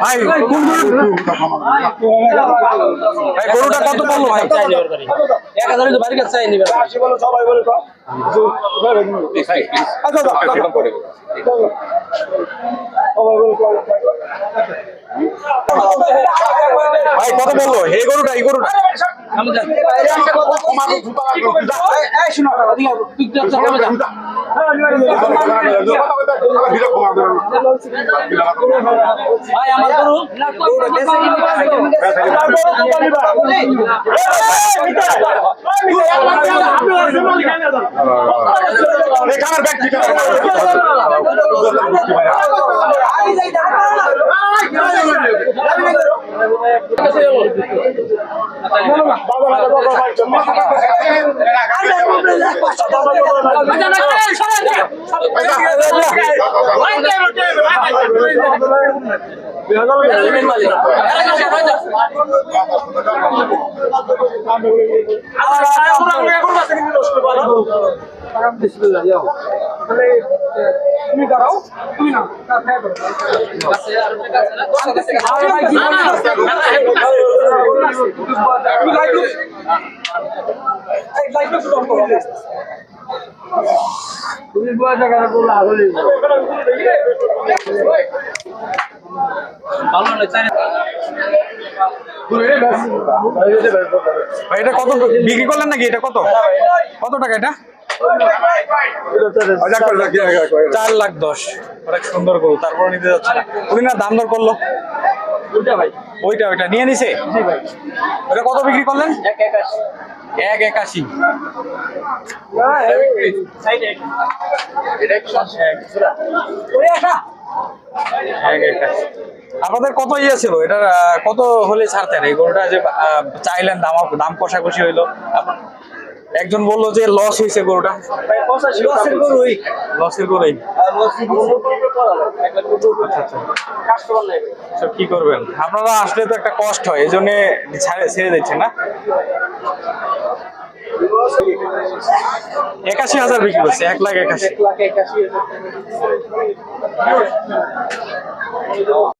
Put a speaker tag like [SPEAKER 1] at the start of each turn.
[SPEAKER 1] ভাই কোন গরু ভাই গরুটা কত পড়ল ভাই?
[SPEAKER 2] এক হাজার বাড়ি কাছে চাই নিবে।
[SPEAKER 1] ভাই কত বলল? এই গরুটা এই গরুটা।
[SPEAKER 2] আমি যান এই শুনো ওদিকে তুই তো চলে যা ভাই আমার গরু গরুটা বেশি
[SPEAKER 1] এখানের ব্যক্তি
[SPEAKER 2] ভালো না
[SPEAKER 1] ভাই এটা কত? বিক্রি করলেন নাকি? এটা কত? কত টাকা এটা? চার লাখ দশ। সুন্দর গরু তারপর নিতে যাচ্ছে না। দাম দর করল? ওইটা ওইটা নিয়ে নিছে? ওটা কত বিক্রি করলেন? এক একাশি। আপনাদের কত ইয়ে ছিল? এটা কত হলে ছাড়তেন? এই গরুটা যে চাইলেন দাম দাম কষাকষি হইল। একজন বলল যে লস হয়েছে গরুটা।
[SPEAKER 2] লসের গরুই।
[SPEAKER 1] লসের গরুই? সব কি করবেন? আপনারা আসলে তো একটা কষ্ট হয় এই জন্য ছেড়ে দিচ্ছেন না? একাশি হাজার বিক্রি করছে এক লাখ একাশি।